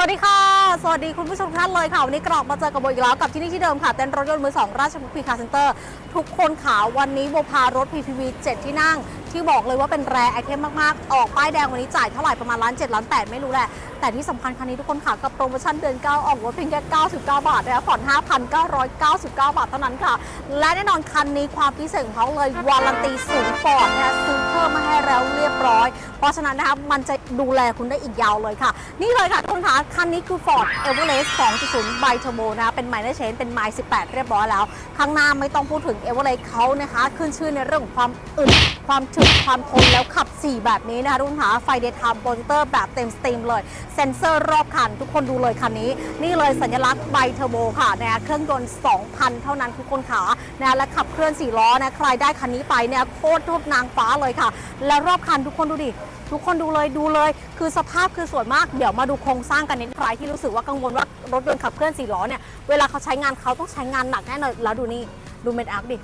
วัสดีค่ะ สวัสดีคุณผู้ชมท่านเลยค่ะ วันนี้กลับมาเจอกับโบอีกแล้ว กับที่นี่ที่เดิมค่ะเต็นท์รถยนต์มือสองราชบุรีคาร์เซ็นเตอร์ ทุกคนขาวันนี้โบพารถ PPV 7 ที่นั่ง ที่บอกเลยว่าเป็นแรไอเทมมากๆ ออกป้ายแดงวันนี้จ่ายเท่าไหร่ประมาณล้านเจ็ดล้านแปดไม่รู้แหละ แต่ที่สำคัญคันนี้ทุกคนค่ะ กับโปรโมชั่นเดือน 9 ออกรถเพียงแค่ 99 บาทนะคะผ่อน 5,999 บาทเท่านั้นค่ะ และแน่นอนคันนี้ความพิเศษของเขาเลยวารันตีศูนย์ฟอร์ดนะคะซื้อเพิ่มมาให้แล้วเรียบร้อย เพราะฉะนั้นนะคะมันจะดูแลคุณได้อีกยาวเลยค่ะ นี่เลยค่ะทุกคนคะคันนี้คือ Ford Everest 2.0 Bi Turbo นะคะเป็นไมล์เชนเป็นไมล์18 เรียบร้อยแล้วข้างหน้าไม่ต้องพูดถึง Everest เขานะคะขึ้นชื่อในเรื่องของความอึดความถึกความทนแล้วขับ 4 แบบนี้นะคะทุกคนคะไฟเดย์ไทม์โปรเจคเตอร์แบบเต็มสตรีมเลย เซ็นเซอร์รอบคัน ทุกคนดูเลยคันนี้ นี่เลยสัญลักษณ์ไบเทอร์โบค่ะนะเครื่องยนต์ 2,000 เท่านั้นทุกคนขานะและขับเคลื่อน 4 ล้อนะใครได้คันนี้ไปเนี่ยโคตรรูปนางฟ้าเลยค่ะ แล้วรอบคันทุกคนดูดิทุกคนดูเลยดูเลย คือสภาพคือสวยมากเดี๋ยวมาดูโครงสร้างกันนิดใครที่รู้สึกว่ากังวลว่ารถยนต์ขับเคลื่อน4ล้อเนี่ยเวลาเขาใช้งานเขาต้องใช้งานหนักแน่นอนแล้วดูนี่ ดูเมดอาร์คดิ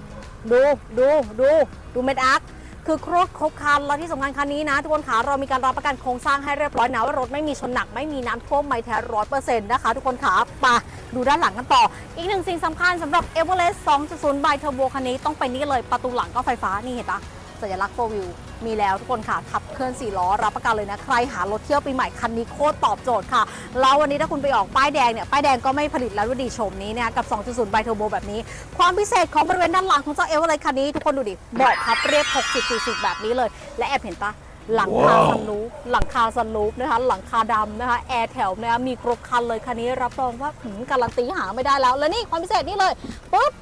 ดูดูดูดูเมดอาร์ค คือครบครบคันแล้วที่สำคัญคันนี้นะ ทุกคนขาเรามีการรับประกันโครงสร้างให้เรียบร้อยนะว่ารถไม่มีชนหนักไม่มีน้ำท่วมไม่แท้ร้อยเปอร์เซ็นต์นะคะทุกคนขาปะดูด้านหลังกันต่อ อีกหนึ่งสิ่งสำคัญสำหรับ e v e r e s t 2.0 by Turbo คันนี้ต้องไปนี่เลยประตูหลังก็ไฟฟ้านี่เห็นปะ สัญลักษณ์โฟวิวมีแล้วทุกคนค่ะขับเคลื่อน4ล้อรับประกันเลยนะใครหารถเที่ยวปีใหม่คันนี้โคตรตอบโจทย์ค่ะแล้ววันนี้ถ้าคุณไปออกป้ายแดงเนี่ยป้ายแดงก็ไม่ผลิตแล้วดูดีโฉมนี้เนี่ยกับ 2.0 ไบเทอร์โบแบบนี้ ความพิเศษของบริเวณด้านหลังของเจ้าเอเวอร์เลยคันนี้ ทุกคนดูดิเบาะพับเรียบ 60-40 แบบนี้เลย และแอบเห็นปะหลังคาซันรูฟหลังคาซันรูฟนะคะ หลังคาดำนะคะ แอร์แถวนะคะมีครบคันเลยคันนี้รับรองว่าหืมการันตีหาไม่ได้แล้ว และนี่ความพิเศษนี่เลยปุ๊บ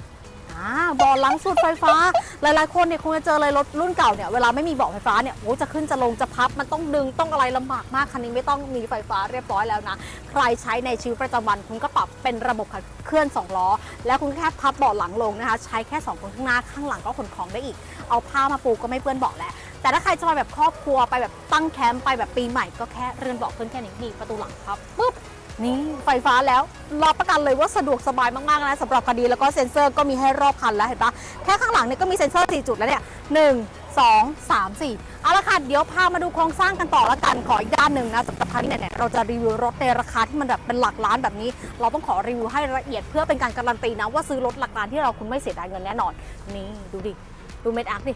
บาะหลังสุดไฟฟ้า หลายๆคนเนี่ยคงจะเจอเลยรถรุ่นเก่าเนี่ยเวลาไม่มีเบาะไฟฟ้าเนี่ยโอ้จะขึ้นจะลงจะพับมันต้องดึงต้องอะไรลำบากมากคันนี้ไม่ต้องมีไฟฟ้าเรียบร้อยแล้วนะ ใครใช้ในชีวิตประจำวันคุณก็ปรับเป็นระบบขับเคลื่อนสองล้อ แล้วคุณแค่พับเบาะหลังลงนะคะ ใช้แค่สองคนข้างหน้าข้างหลังก็ขนของได้อีก เอาผ้ามาปูก็ไม่เปื้อนเบาะแล้วแต่ถ้าใครจะมาแบบครอบครัวไปแบบตั้งแคมป์ไปแบบปีใหม่ก็แค่เรือนเบาะขึ้นแค่นี้นี่ประตูหลังพับปุ๊บ นี่ไฟฟ้าแล้วรับประกันเลยว่าสะดวกสบายมากๆนะสำหรับคดีแล้วก็เซ็นเซอร์ก็มีให้รอบคันแล้วเห็นปะแค่ข้างหลังเนี่ยก็มีเซ็นเซอร์ 4 จุดแล้วเนี่ย1 2 3 4เอาละค่ะเดี๋ยวพามาดูโครงสร้างกันต่อละกันขออีกด้านหนึ่งนะสำหรับคันนี้เนี่ยเราจะรีวิวรถในราคาที่มันแบบเป็นหลักล้านแบบนี้ เราต้องขอรีวิวให้ละเอียดเพื่อเป็นการการันตีนะว่าซื้อรถหลักล้านที่เราคุณไม่เสียดายเงินแน่นอนนี่ดูดิดูเม็ดอาร์คดิ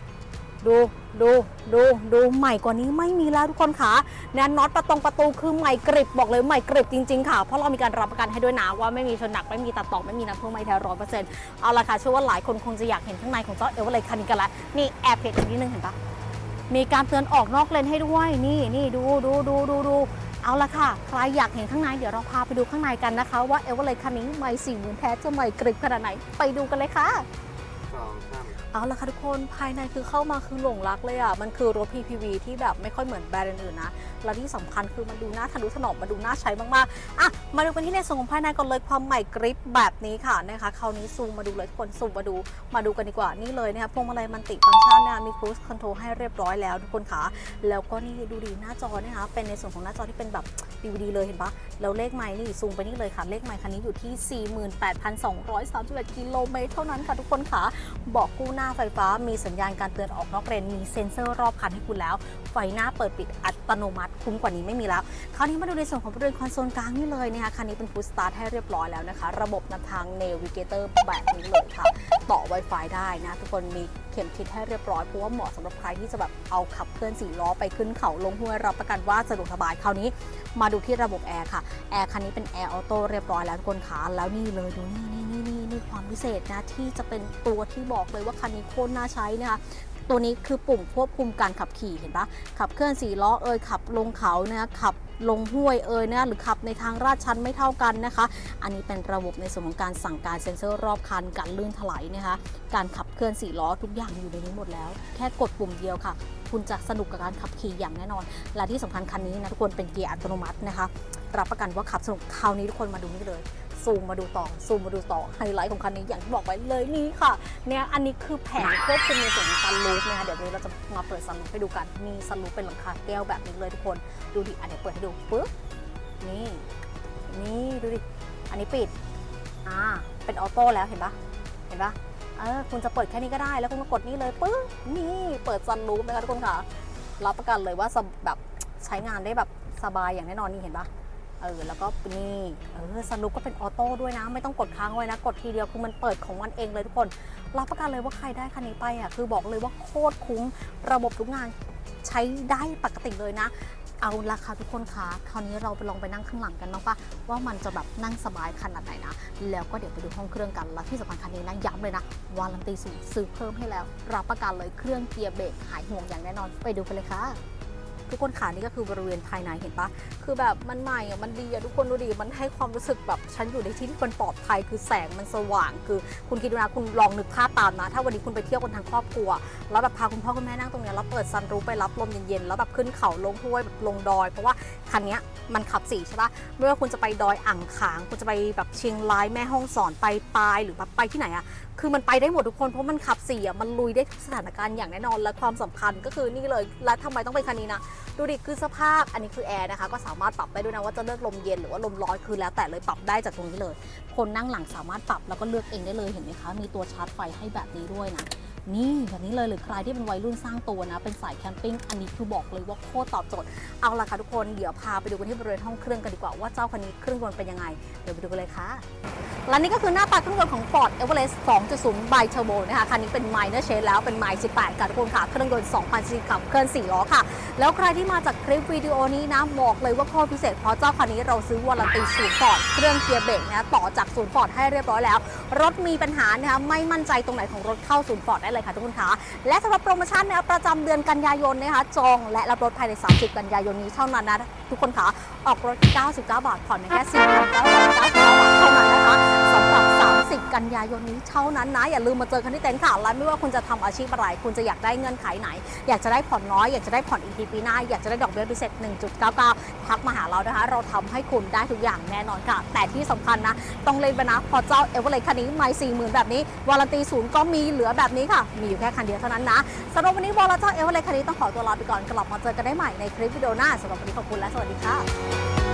ดูดูดูดูใหม่กว่านี้ไม่มีแล้วทุกคนค่ะนะน็อตประตงประตูคือใหม่กริบบอกเลยใหม่กริบจริง ๆ ค่ะ เพราะเรามีการรับประกันให้ด้วยนะว่าไม่มีชนหนักไม่มีตัดต่อไม่มีน้ำท่วมไม่แท้ร้อยเปอร์เซ็นต์เอาละค่ะเชื่อว่าหลายคนคงจะอยากเห็นข้างในของเจ้าเอเวอร์เลยคันนี้กันล้วนี่แอบเห็นอีกนิดนึงเห็นปะมีการเตือนออกนอกเลนให้ด้วยนี่นี่ดูดูดูดูดูเอาละค่ะ ใครอยากเห็นข้างในเดี๋ยวเราพาไปดูข้างในกันนะคะ ว่าเอเวอร์เลยคันนี้ใหม่สี่หมื่นแท้จะใหม่กริบขนาดไหนไปดูกันเลยค่ะสอง เอาละค่ะทุกคนภายในคือเข้ามาคือหลงรักเลยอะ มันคือรถ PPV ที่แบบไม่ค่อยเหมือนแบรนด์อื่นๆนะ แล้วที่สำคัญคือมันดูน่าทะนุถนอมมาดูน่าใช้มากๆ อะ มาดูกันที่ในส่วนของภายในก่อนเลยความใหม่กริปแบบนี้ค่ะนะคะคราวนี้ซูมมาดูเลยทุกคนซูมมาดูมาดูกันดีกว่านี่เลยนะคะพวงมาลัยมันติฟังก์ชันนะคะมี cruise control ให้เรียบร้อยแล้วทุกคนค่ะแล้วก็นี่ดูดีหน้าจอนะคะเป็นในส่วนของหน้าจอที่เป็นแบบ DVD เลยเห็นปะแล้วเลขไมล์นี่ซูมไปนี่เลยค่ะเลขไมล์คันนี้อยู่ที่ 48,231กิโลเมตรเท่านั้นค่ะทุกคนค่ะบอกกูหน้าไฟฟ้ามีสัญญาณการเตือนออกนอกเลนมีเซ็นเซอร์รอบคันให้คุณแล้ว ไฟหน้าเปิดปิดอัตโนมัติคุ้มกว่านี้ไม่มีแล้ว คราวนี้มาดูในส่วนของบริเวณคอนโซลกลางนี่เลยนะคะคันนี้เป็นฟูสตาร์ทให้เรียบร้อยแล้วนะคะ ระบบนำทาง Navigator แบบนี้เลยค่ะ ต่อ Wi-Fi ได้นะ ทุกคนมีเข็มทิศให้เรียบร้อยเพราะว่าเหมาะสำหรับใครที่จะแบบเอาขับเคลื่อนสี่ล้อไปขึ้นเขาลงห้วยรับประกันว่าสะดวกสบายคราวนี้มาดูที่ระบบแอร์ค่ะแอร์คันนี้เป็นแอร์ออโต้เรียบร้อยแล้วทุกคนขาแล้วนี่เลยดูนี่นี่นี่นี่นี่ ความพิเศษนะที่จะเป็นตัวที่บอกเลยว่าคันนี้โคตรน่าใช้นะคะตัวนี้คือปุ่มควบคุมการขับขี่เห็นปะขับเคลื่อนสี่ล้อเอ่ยขับลงเขานะขับลงห้วยเอ่ยนะหรือขับในทางลาดชันไม่เท่ากันนะคะ อันนี้เป็นระบบในส่วนของการสั่งการเซ็นเซอร์รอบคันการลื่นถลายนะคะ การขับเคลื่อนสี่ล้อทุกอย่างอยู่ในนี้หมดแล้ว แค่กดปุ่มเดียวค่ะ คุณจะสนุกกับการขับขี่อย่างแน่นอน และที่สำคัญคันนี้นะทุกคนเป็นเกียร์อัตโนมัตินะคะ รับประกันว่าขับสนุกคราวนี้ทุกคนมาดูนี่เลย ซูมมาดูต่อซูมมาดูต่อไฮไลท์ของคันนี้อย่างที่บอกไว้เลยนี่ค่ะเนี่ยอันนี้คือแผงควบคุมในส่วนของซันรูฟนะคะเดี๋ยวนี้เราจะมาเปิดซันรูฟให้ดูกันมีซันรูฟเป็นหลังคาแก้วแบบนี้เลยทุกคนดูดิอันนี้เปิดให้ดูปึ๊บนี่นี่ดูดิอันนี้ปิดอ่าเป็นออโต้แล้วเห็นปะเห็นปะเออคุณจะเปิดแค่นี้ก็ได้แล้วคุณก็กดนี่เลยปึ๊บนี่เปิดซันรูฟนะคะทุกคนค่ะรับประกันเลยว่าแบบใช้งานได้แบบสบายอย่างแน่นอนนี่เห็นปะ เออแล้วก็นี่เออสรุปก็เป็นออโต้ด้วยนะ ไม่ต้องกดค้างไว้นะ กดทีเดียวคือมันเปิดของมันเองเลยทุกคน รับประกันเลยว่าใครได้คันนี้ไปอะคือบอกเลยว่าโคตรคุ้มระบบทุกงานใช้ได้ปกติเลยนะ เอาราคาทุกคนคะคราวนี้เราไปลองไปนั่งข้างหลังกันบ้างปะว่ามันจะแบบนั่งสบายขนาดไหนนะ แล้วก็เดี๋ยวไปดูห้องเครื่องกันและที่สำคัญคันนี้นะย้ำเลยนะวารันตีสูงซื้อเพิ่มให้แล้ว รับประกันเลยเครื่องเกียร์เบรกหายห่วงอย่างแน่นอนไปดูกันเลยค่ะ ทุกคนขานี่ก็คือบริเวณภายในเห็นปะคือแบบมันใหม่อะมันดีอะทุกคนดูดิมันให้ความรู้สึกแบบฉันอยู่ในที่ที่มันปลอดภัยคือแสงมันสว่าง คือคุณคิดดูนะคุณลองนึกภาพตามนะ ถ้าวันนี้คุณไปเที่ยวกันทั้งครอบครัว แล้วแบบพาคุณพ่อคุณแม่นั่งตรงเนี้ยแล้วเปิดซันรูฟไปรับลมเย็นๆแล้วแบบขึ้นเขาลงห้วยแบบลงดอย เพราะว่าคันนี้มันขับสี่ใช่ปะไม่ว่าคุณจะไปดอยอ่างขาง คุณจะไปแบบเชียงรายแม่ฮ่องสอนไปปายหรือแบบไปที่ไหนอะคือมันไปได้หมดทุกคนเพราะมันขับสี่อะมันลุยได้ทุกสถานการณ์อย่างแน่นอนและความสำคัญก็คือนี่เลยและทำไมต้องเป็นคันนี้นะดูดิคือสภาพอันนี้คือแอร์นะคะก็สามารถปรับได้ด้วยนะว่าจะเลือกลมเย็นหรือว่าลมร้อนคือแล้วแต่เลยปรับได้จากตรงนี้เลย คนนั่งหลังสามารถปรับแล้วก็เลือกเองได้เลยเห็นไหมคะมีตัวชาร์จไฟให้แบบนี้ด้วยนะนี่แบบนี้เลยหรือใครที่เป็นวัยรุ่นสร้างตัวนะ เป็นสายแคมปิ้งอันนี้คือบอกเลยว่าโคตรตอบโจทย์ เอาละค่ะทุกคนเดี๋ยวพาไปดูกันที่บริเวณห้องเครื่องกันดีกว่าว่าเจ้าคันนี้เครื่องยนต์เป็นยังไงเดี๋ยวไปดูกันเลยค่ะ และนี่ก็คือหน้าตาเครื่องยนต์ของ Ford Everest 2.0 by Turbo นะคะ คันนี้เป็น minor change แล้วเป็น i 18 ค่ะทุกคนค่ะ เครื่องยนต์2,000ซีซีขับเคลื่อน4ล้อค่ะ แล้วใครที่มาจากคลิปวิดีโอนี้นะ บอกเลยว่าข้อพิเศษ เพราะเจ้าคันนี้เราซื้อวารันตีศูนย์ฟอร์ดเครื่องเกียร์เบรกนะต่อจากศูนย์ฟอร์ดให้เรียบร้อยแล้ว รถมีปัญหานะคะไม่มั่นใจตรงไหนของรถเข้าศูนย์ฟอร์ดได้เลยค่ะทุกคนค่ะและสำหรับโปรโมชั่นนะประจำเดือนกันยายนนะคะจองและรับรถภายใน 30 กันยายนนี้เท่านั้นนะทุกคนค่ะออกรถ 99 บาทผ่อนแค่4,999บาท กันยายนนี้เท่านั้นนะ อย่าลืมมาเจอกันที่เต็นท์ค่ะและไม่ว่าคุณจะทำอาชีพอะไร คุณจะอยากได้เงื่อนไขไหน อยากจะได้ผ่อนน้อย อยากจะได้ผ่อนอีกทีปีหน้า อยากจะได้ดอกเบี้ยพิเศษ 1.99 ทักมาหาเรานะคะ เราทำให้คุณได้ทุกอย่างแน่นอนค่ะ แต่ที่สำคัญนะ ต้องเล่นไปนะ พอเจ้าเอเวอเรสต์คันนี้ไม่สี่หมื่นแบบนี้ วารันตีศูนย์ก็มีเหลือแบบนี้ค่ะ มีอยู่แค่คันเดียวเท่านั้นนะสำหรับวันนี้วอลเจ้าเอเวอเรสต์คันนี้ต้องขอตัวลาไปก่อน กลับมาเจอกันได้ใหม่ในคลิปวิดีโอหน้าสำหรับวันนี้ขอบคุณและสวัสดีค่ะ